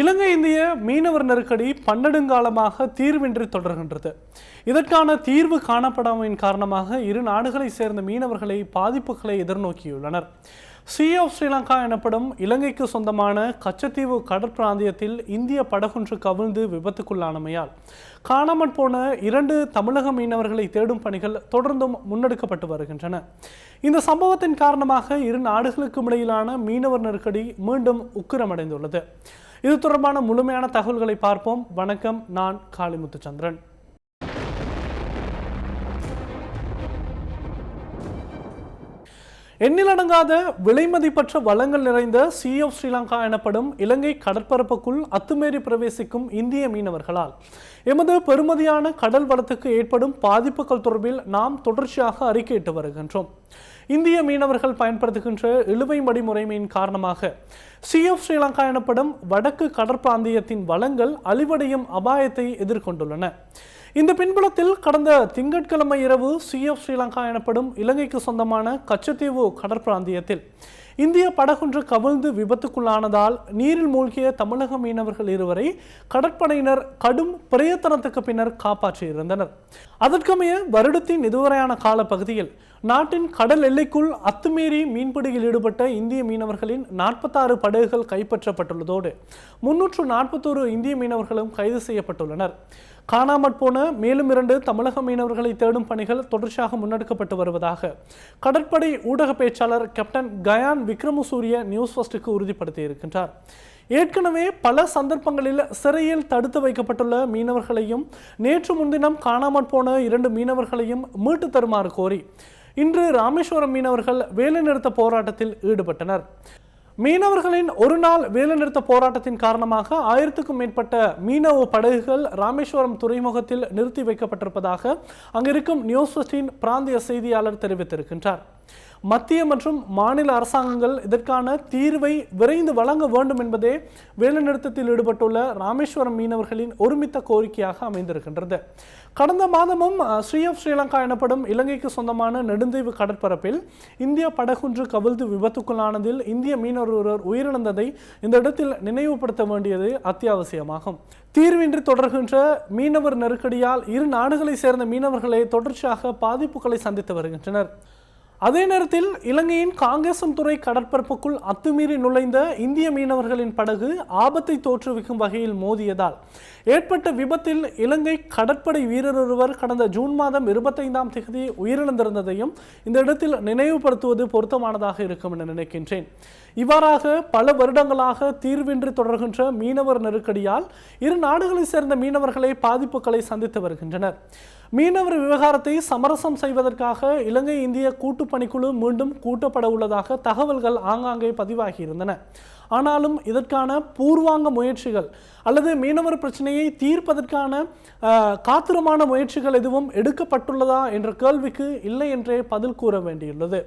இலங்கை இந்திய மீனவர் நெருக்கடி பன்னெடுங்காலமாக தீர்வின்றி தொடர்கின்றது. இதற்கான தீர்வு காணப்படாமையின் காரணமாக இரு நாடுகளை சேர்ந்த மீனவர்களை பாதிப்புகளை எதிர்நோக்கியுள்ளனர். சி ஆஃப் ஸ்ரீலங்கா எனப்படும் இலங்கைக்கு சொந்தமான கச்சத்தீவு கடற்பிராந்தியத்தில் இந்திய படகொன்று கவிழ்ந்து விபத்துக்குள்ளானமையால் காணாமற் போன இரண்டு தமிழக மீனவர்களை தேடும் பணிகள் தொடர்ந்தும் முன்னெடுக்கப்பட்டு வருகின்றன. இந்த சம்பவத்தின் காரணமாக இரு நாடுகளுக்கும் இடையிலான மீனவர் நெருக்கடி மீண்டும் உக்கிரமடைந்துள்ளது. இது தொடர்பான முழுமையான தகவல்களை பார்ப்போம். வணக்கம். நான் காளிமுத்துச்சந்திரன். எண்ணிலடங்காத விலைமதிப்பற்ற வளங்கள் நிறைந்த சி ஆஃப் ஸ்ரீலங்கா எனப்படும் இலங்கை கடற்பரப்புக்குள் அத்துமீறி பிரவேசிக்கும் இந்திய மீனவர்களால். எமது பெருமதியான கடல் வளத்துக்கு ஏற்படும் பாதிப்புகள் தொடர்பில் நாம் தொடர்ச்சியாக அறிக்கையிட்டு வருகின்றோம். இந்திய மீனவர்கள் பயன்படுத்துகின்ற இழுவை மடி முறைமையின் காரணமாக சி ஆஃப் ஸ்ரீலங்கா எனப்படும் வடக்கு கடற்பிராந்தியத்தின் வளங்கள் அழிவடையும் அபாயத்தை எதிர்கொண்டுள்ளன. இந்த பின்புலத்தில் கடந்த திங்கட்கிழமை இரவு சி ஆஃப் ஸ்ரீலங்கா எனப்படும் இலங்கைக்கு சொந்தமான கச்சத்தீவு கடற்பிராந்தியத்தில் இந்திய படகொன்று கவிழ்ந்து விபத்துக்குள்ளானதால் நீரில் மூழ்கிய தமிழக மீனவர்கள் இருவரை கடற்படையினர் கடும் பிரயத்தனத்துக்கு பின்னர் காப்பாற்றியிருந்தனர். அதற்கமைய வருடத்தின் இதுவரையான காலப்பகுதியில் நாட்டின் கடல் எல்லைக்குள் அத்துமீறி மீன்பிடியில் ஈடுபட்ட இந்திய மீனவர்களின் நாற்பத்தாறு படகுகள் கைப்பற்றப்பட்டுள்ளதோடு முன்னூற்று நாற்பத்தோரு இந்திய மீனவர்களும் கைது செய்யப்பட்டுள்ளனர். காணாமற் போன மேலும் இரண்டு தமிழக மீனவர்களை தேடும் பணிகள் தொடர்ச்சியாக முன்னெடுக்கப்பட்டு வருவதாக கடற்படை ஊடக பேச்சாளர் கேப்டன் கயான் விக்ரமசூரிய நியூஸ் ஃபர்ஸ்டுக்கு உறுதிப்படுத்தியிருக்கின்றார் ஏற்கனவே பல சந்தர்ப்பங்களில் சிறையில் தடுத்து வைக்கப்பட்டுள்ள மீனவர்களையும் நேற்று முன்தினம் காணாமற் போன இரண்டு மீனவர்களையும் மீட்டு தருமாறு கோரி இன்று ராமேஸ்வரம் மீனவர்கள் வேலைநிறுத்த போராட்டத்தில் ஈடுபட்டனர். மீனவர்களின் ஒரு நாள் வேலைநிறுத்த போராட்டத்தின் காரணமாக ஆயிரத்துக்கும் மேற்பட்ட மீனவ படகுகள் ராமேஸ்வரம் துறைமுகத்தில் நிறுத்தி வைக்கப்பட்டிருப்பதாக அங்கிருக்கும் நியூஸ் ஃபஸ்டின் பிராந்திய செய்தியாளர் தெரிவித்திருக்கின்றார். மத்திய மற்றும் மாநில அரசாங்கங்கள் இதற்கான தீர்வை விரைந்து வழங்க வேண்டும் என்பதே வேலைநிறுத்தத்தில் ஈடுபட்டுள்ள ராமேஸ்வரம் மீனவர்களின் ஒருமித்த கோரிக்கையாக அமைந்திருக்கின்றது. கடந்த மாதமும் ஸ்ரீ ஆஃப் ஸ்ரீலங்கா எனப்படும் இலங்கைக்கு சொந்தமான நெடுந்தீவு கடற்பரப்பில் இந்திய படகுன்று கவிழ்ந்து விபத்துக்குள்ளானதில் இந்திய மீனவர் ஒருவர் உயிரிழந்ததை இந்த இடத்தில் நினைவுபடுத்த வேண்டியது அத்தியாவசியமாகும். தீர்வின்றி தொடர்கின்ற மீனவர் நெருக்கடியால் இரு நாடுகளை சேர்ந்த மீனவர்களை தொடர்ச்சியாக பாதிப்புகளை சந்தித்து வருகின்றனர். அதே நேரத்தில் இலங்கையின் காங்கேசன் துறை கடற்பரப்புக்குள் அத்துமீறி நுழைந்த இந்திய மீனவர்களின் படகு ஆபத்தை தோற்றுவிக்கும் வகையில் மோதியதால் ஏற்பட்ட விபத்தில் இலங்கை கடற்படை வீரர் ஒருவர் கடந்த ஜூன் மாதம் இருபத்தைந்தாம் தேதி உயிரிழந்திருந்ததையும் இந்த இடத்தில் நினைவுபடுத்துவது பொருத்தமானதாக இருக்கும் என நினைக்கின்றேன். இவ்வாறாக பல வருடங்களாக தீர்வின்றி தொடர்கின்ற மீனவர் நெருக்கடியால் இரு நாடுகளை சேர்ந்த மீனவர்களை பாதிப்புகளை சந்தித்து வருகின்றனர். மீனவர் விவகாரத்தை சமரசம் செய்வதற்காக இலங்கை இந்திய கூட்டு பணிக்குழு மீண்டும் கூட்டப்பட உள்ளதாக தகவல்கள் ஆங்காங்கே பதிவாகியிருந்தன. ஆனாலும் இதற்கான பூர்வாங்க முயற்சிகள் அல்லது மீனவர் பிரச்சனையை தீர்ப்பதற்கான ஆஹ், காத்திரமான முயற்சிகள் எதுவும் எடுக்கப்பட்டுள்ளதா என்ற கேள்விக்கு இல்லை என்றே பதில் கூற வேண்டியுள்ளது.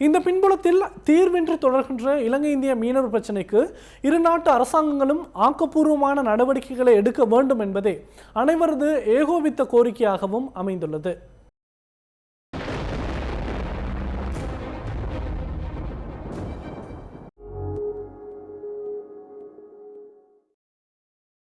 இந்த பின்புலத்தில் தீர்வின்றி தொடர்கின்ற இலங்கை இந்திய மீனவர் பிரச்சினைக்கு இரு நாட்டு அரசாங்கங்களும் ஆக்கப்பூர்வமான நடவடிக்கைகளை எடுக்க வேண்டும் என்பதே அனைவரது ஏகோபித்த கோரிக்கையாகவும் அமைந்துள்ளது.